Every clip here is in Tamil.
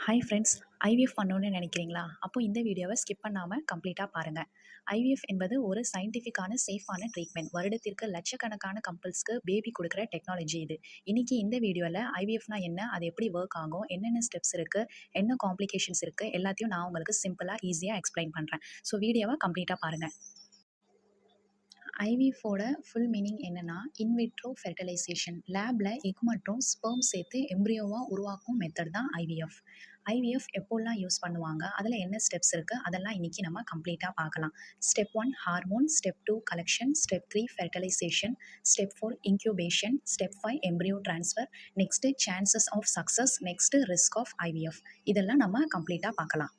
ஹாய் ஃப்ரெண்ட்ஸ் ஐவிஎஃப் பண்ணணும்னு நினைக்கிறீங்களா? அப்போ இந்த வீடியோவை ஸ்கிப் பண்ணாமல் கம்ப்ளீட்டாக பாருங்கள் ஐவிஎஃப் என்பது ஒரு சயின்டிஃபிக்கான சேஃபான ட்ரீட்மெண்ட் வருடத்திற்கு லட்சக்கணக்கான கம்பல்ஸ்க்கு பேபி கொடுக்குற டெக்னாலஜி இது. இன்றைக்கி இந்த வீடியோவில் ஐவிஎஃப்னா என்ன அது எப்படி ஒர்க் ஆகும் என்னென்ன ஸ்டெப்ஸ் இருக்குது என்ன காம்ப்ளிகேஷன்ஸ் இருக்குது எல்லாத்தையும் நான் உங்களுக்கு சிம்பிளாக ஈஸியாக எக்ஸ்பிளைன் பண்ணுறேன் ஸோ வீடியோவை கம்ப்ளீட்டாக பாருங்கள் ஐவிஎஃபோட ஃபுல் மீனிங் என்னென்னா இன்விட்ரோ ஃபெர்டிலைசேஷன் லேபில் எக் மற்றும் ஸ்பெர்ம் சேர்த்து எம்ப்ரியோவாக உருவாக்கும் மெத்தட் தான் ஐவிஎஃப் ஐவிஎஃப் எப்போல்லாம் யூஸ் பண்ணுவாங்க அதில் என்ன ஸ்டெப்ஸ் இருக்குது அதெல்லாம் இன்றைக்கி நம்ம கம்ப்ளீட்டாக பார்க்கலாம். Step one hormone step two collection step three fertilisation step four incubation step five embryo transfer next chances of success next risk of IVF இதெல்லாம் நம்ம கம்ப்ளீட்டாக பார்க்கலாம்.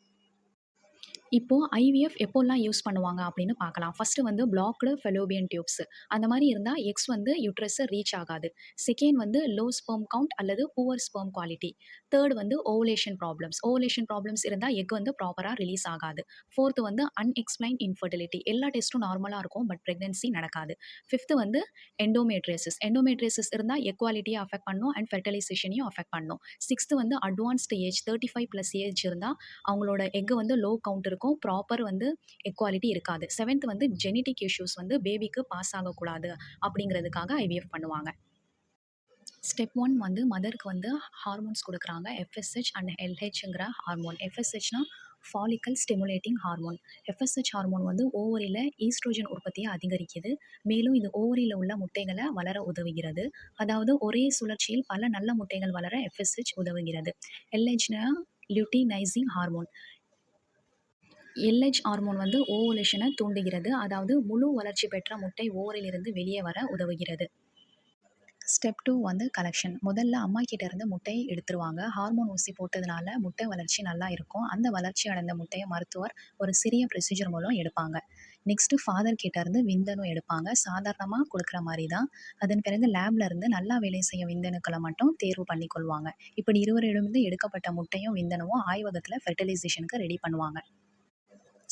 இப்போது ஐவிஎஃப் எப்போல்லாம் யூஸ் பண்ணுவாங்க அப்படின்னு பார்க்கலாம். ஃபஸ்ட்டு வந்து பிளாக்டு ஃபெலோபியன் டியூப்ஸ் அந்த மாதிரி இருந்தால் எக்ஸ் வந்து யூட்ரஸை ரீச் ஆகாது. செகண்ட் வந்து லோ ஸ்பெர்ம் கவுண்ட் அல்லது புவர் ஸ்பெர்ம் குவாலிட்டி தேர்ட் வந்து ஓவலேஷன் ப்ராப்ளம்ஸ் ஓவலேஷன் ப்ராப்ளம்ஸ் இருந்தால் எக் வந்து ப்ராப்பராக ரிலீஸ் ஆகாது. ஃபோர்த்து வந்து அன்எக்ஸ்பிளைன் இன்ஃபர்டிலிட்டி எல்லா டெஸ்ட்டும் நார்மலாக இருக்கும் பட் ப்ரெக்னென்சி நடக்காது. ஃபிஃப்த்து வந்து எண்டோமேட்ரேசஸ் எண்டோமேட்ரேசஸ் இருந்தால் எக்வாலிட்டியை அஃபெக்ட் பண்ணும் அண்ட் ஃபெர்டிலைசேஷனையும் அஃபெக்ட் பண்ணும். சிக்ஸ்த்து வந்து advanced age thirty five plus age இருந்தால் அவங்களோட எக் வந்து லோ கவுண்ட் இருக்கும். ப்ராப்பர் வந்து எக்வாலிட்டி இருக்காது. செவன்த் வந்து ஜெனட்டிக் இஷ்யூஸ் வந்து பேபிக்கு பாஸ் ஆகக்கூடாது அப்படிங்கிறதுக்காக ஐவிஎஃப் பண்ணுவாங்க. ஸ்டெப் ஒன் வந்து மதருக்கு வந்து ஹார்மோன்ஸ் கொடுக்குறாங்க. எஃப்எஸ்ஹெச் அண்ட் எல்ஹெச்ங்கிற hormone எஃப்எஸ்ஹெச்னா follicle stimulating hormone FSH hormone வந்து ஓவரியில் ஈஸ்ட்ரோஜன் உற்பத்தியை அதிகரிக்குது. மேலும் இது ஓவரியில் உள்ள முட்டைகளை வளர உதவுகிறது. அதாவது ஒரே சுழற்சியில் பல நல்ல முட்டைகள் வளர எஃப்எஸ்ஹெச் உதவுகிறது. எல்ஹெச்னா லியூட்டினைசிங் ஹார்மோன் எல்ஹெச் ஹார்மோன் வந்து ஓவலேஷனை தூண்டுகிறது. அதாவது முழு வளர்ச்சி பெற்ற முட்டை ஓவரிலிருந்து வெளியே வர உதவுகிறது. ஸ்டெப் டூ வந்து கலெக்ஷன் முதல்ல அம்மா கிட்ட இருந்து முட்டையை எடுத்துருவாங்க. ஹார்மோன் ஊசி போட்டதுனால முட்டை வளர்ச்சி நல்லா இருக்கும். அந்த வளர்ச்சி அடைந்த முட்டையை மருத்துவர் ஒரு சிறிய ப்ரொசீஜர் மூலம் எடுப்பாங்க. நெக்ஸ்ட்டு ஃபாதர் கிட்ட இருந்து விந்தனும் எடுப்பாங்க. சாதாரணமாக கொடுக்குற மாதிரி தான் அதன் பிறகு லேப்ல இருந்து நல்லா வேலை செய்யும் விந்தணுக்களை மட்டும் தேர்வு பண்ணி கொள்வாங்க இப்படி இருவரிடமிருந்து எடுக்கப்பட்ட முட்டையும் விந்தனமும் ஆய்வகத்தில் ஃபெர்டிலைசேஷனுக்கு ரெடி பண்ணுவாங்க.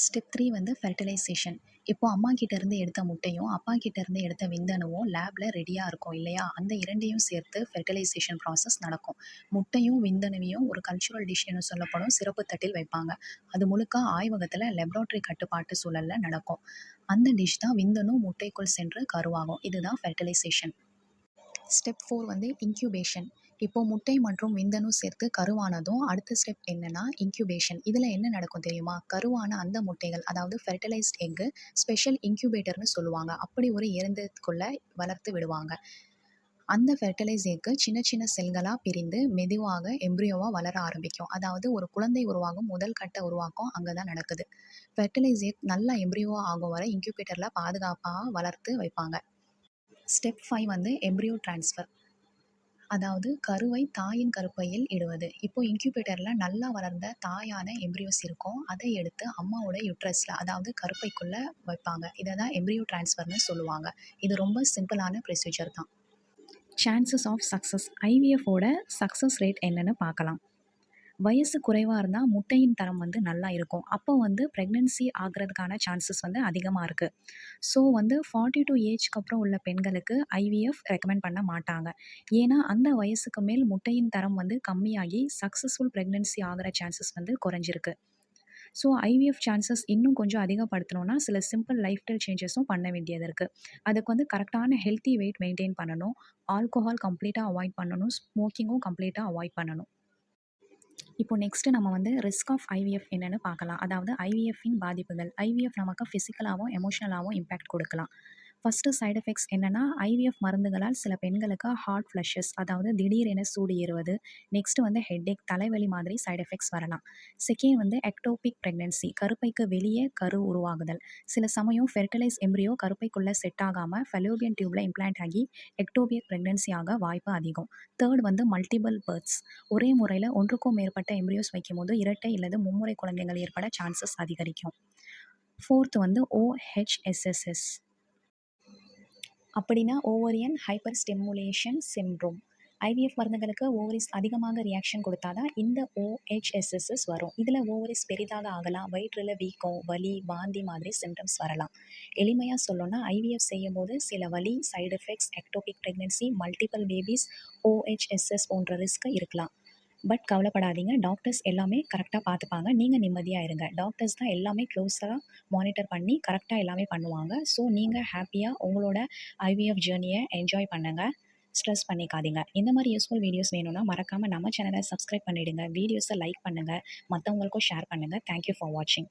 ஸ்டெப் த்ரீ வந்து ஃபெர்டிலைசேஷன் இப்போது அம்மா கிட்டேருந்து எடுத்த முட்டையும் அப்பா கிட்டேருந்து எடுத்த விந்தணுவும் லேபில் ரெடியாக இருக்கும் இல்லையா? அந்த இரண்டையும் சேர்த்து ஃபெர்டிலைசேஷன் ப்ராசஸ் நடக்கும். முட்டையும் விந்தணுவையும் ஒரு கல்ச்சுரல் டிஷ்னு சொல்லப்படும். சிறப்பு தட்டில் வைப்பாங்க. அது முழுக்க ஆய்வகத்தில் லெப்ராட்டரி கட்டுப்பாட்டு சூழலில் நடக்கும். அந்த டிஷ் தான் விந்தணு முட்டைக்குள் சென்று கருவாகும். இதுதான் ஃபெர்டிலைசேஷன் ஸ்டெப் ஃபோர் வந்து இன்க்யூபேஷன் இப்போ முட்டை மற்றும் விந்தணு சேர்த்து கருவானதும் அடுத்த ஸ்டெப் என்னன்னா இன்க்யூபேஷன் இதில் என்ன நடக்கும் தெரியுமா? கருவான அந்த முட்டைகள் அதாவது ஃபெர்டிலைஸ்ட் எக்கு ஸ்பெஷல் இன்க்யூபேட்டர்னு சொல்லுவாங்க. அப்படி ஒரு இயந்திரத்துக்குள்ளே வளர்த்து விடுவாங்க. அந்த ஃபெர்டிலைஸ் எக்கு சின்ன சின்ன செல்களாக பிரிந்து மெதுவாக எம்ப்ரியோவாக வளர ஆரம்பிக்கும். அதாவது ஒரு குழந்தை உருவாகும் முதல் கட்ட உருவாக்கம் அங்கே தான் நடக்குது. ஃபெர்டிலைஸ் எக் நல்லா எம்ப்ரியோவாக ஆகும் வரை இன்க்யூபேட்டரில் பாதுகாப்பாக வளர்த்து வைப்பாங்க. ஸ்டெப் ஃபைவ் வந்து எம்ப்ரியோ ட்ரான்ஸ்ஃபர் அதாவது கருவை தாயின் கருப்பையில் இடுவது. இப்போ இன்க்யூபேட்டரில் நல்லா வளர்ந்த தாயான எம்ப்ரியோஸ் இருக்கும். அதை எடுத்து அம்மாவோட யுட்ரஸில் அதாவது கருப்பைக்குள்ளே வைப்பாங்க. இதை தான் எம்ப்ரியோ ட்ரான்ஸ்ஃபர்னு சொல்லுவாங்க. இது ரொம்ப சிம்பிளான ப்ரொசீஜர் தான். சான்சஸ் ஆஃப் சக்ஸஸ் ஐவிஎஃபோட சக்ஸஸ் ரேட் என்னென்னு பார்க்கலாம். வயசு குறைவாக இருந்தால் முட்டையின் தரம் வந்து நல்லா இருக்கும். அப்போ வந்து ப்ரெக்னென்சி ஆகிறதுக்கான சான்சஸ் வந்து அதிகமாக இருக்குது ஸோ வந்து ஃபார்ட்டி டூ ஏஜ்க்கு அப்புறம் உள்ள பெண்களுக்கு ஐவிஎஃப் ரெக்கமெண்ட் பண்ண மாட்டாங்க. ஏன்னா அந்த வயசுக்கு மேல் முட்டையின் தரம் வந்து கம்மியாகி சக்ஸஸ்ஃபுல் ப்ரெக்னென்சி ஆகிற சான்சஸ் வந்து குறைஞ்சிருக்கு. ஸோ ஐவிஎஃப் சான்சஸ் இன்னும் கொஞ்சம் அதிகப்படுத்தணும்னா சில சிம்பிள் லைஃப் ஸ்டைல் சேஞ்சஸும் பண்ண வேண்டியது இருக்குது அதுக்கு வந்து கரெக்டான ஹெல்த்தி வெயிட் மெயின்டைன் பண்ணணும். ஆல்கோஹால் கம்ப்ளீட்டாக அவாய்ட் பண்ணணும். ஸ்மோக்கிங்கும் கம்ப்ளீட்டாக அவாய்ட் பண்ணணும். இப்போ நெக்ஸ்ட்டு நம்ம வந்து ரிஸ்க் ஆஃப் ஐவிஎஃப் என்னென்னு பார்க்கலாம். அதாவது ஐவிஎஃப்பின் பாதிப்புகள். ஐவிஎஃப் நமக்கு ஃபிசிக்கலாகவும் எமோஷ்னலாகவும் இம்பேக்ட் கொடுக்கலாம். ஃபஸ்ட்டு சைட் எஃபெக்ட்ஸ் என்னென்னா ஐவிஎஃப் மருந்துகளால் சில பெண்களுக்கு ஹார்ட் ஃப்ளஷஸ் அதாவது திடீரென சூடு ஏறுவது. நெக்ஸ்ட்டு வந்து ஹெட்டேக் தலைவலி மாதிரி சைட் எஃபெக்ட்ஸ் வரலாம். செகண்ட் வந்து எக்டோபிக் ப்ரெக்னென்சி கருப்பைக்கு வெளியே கரு உருவாகுதல். சில சமயம் ஃபெர்டிலைஸ் எம்ப்ரியோ கருப்பைக்குள்ளே செட் ஆகாமல் ஃபெலோபியன் டியூப்பில் இம்ப்ளான்ட் ஆகி எக்டோபிக் ப்ரெக்னென்சி ஆக வாய்ப்பு அதிகம். தேர்ட் வந்து மல்டிபிள் பேர்ட்ஸ் ஒரே முறையில் ஒன்றுக்கும் மேற்பட்ட எம்ப்ரியோஸ் வைக்கும்போது இரட்டை அல்லது மும்முறை குழந்தைகள் ஏற்பட சான்சஸ் அதிகரிக்கும். ஃபோர்த் வந்து ஓஹெச்எஸ்எஸ்எஸ் அப்படின்னா ovarian hyper stimulation syndrome IVF மருந்துகளுக்கு ஓவரிஸ் அதிகமாக ரியாக்ஷன் கொடுத்தா தான் இந்த ஓஹெச்எஸ்எஸ்எஸ் வரும். இதில் ஓவரிஸ் பெரிதாக ஆகலாம். வயிற்றில் வீக்கம் வலி வாந்தி மாதிரி சிம்டம்ஸ் வரலாம். எளிமையாக சொல்லணும்னா ஐவிஎஃப் செய்யும் போது சில வலி side effects ectopic pregnancy multiple babies OHSS போன்ற ரிஸ்க் இருக்கலாம். பட் கவலைப்படாதீங்க. டாக்டர்ஸ் எல்லாமே கரெக்டாக பார்த்துப்பாங்க. நீங்கள் நிம்மதியாக இருங்க. டாக்டர்ஸ் தான் எல்லாமே க்ளோஸாக மானிட்டர் பண்ணி கரெக்டாக எல்லாமே பண்ணுவாங்க. ஸோ நீங்கள் ஹாப்பியாக உங்களோட ஐவிஎஃப் ஜேர்னியை என்ஜாய் பண்ணுங்கள் ஸ்ட்ரெஸ் பண்ணிக்காதீங்க. இந்த மாதிரி யூஸ்ஃபுல் வீடியோஸ் வேணும்னா மறக்காமல் நம்ம சேனலை சப்ஸ்கிரைப் பண்ணிவிடுங்க வீடியோஸை லைக் பண்ணுங்கள் மற்றவங்களுக்கும் ஷேர் பண்ணுங்கள் தேங்க்யூ ஃபார் வாட்சிங்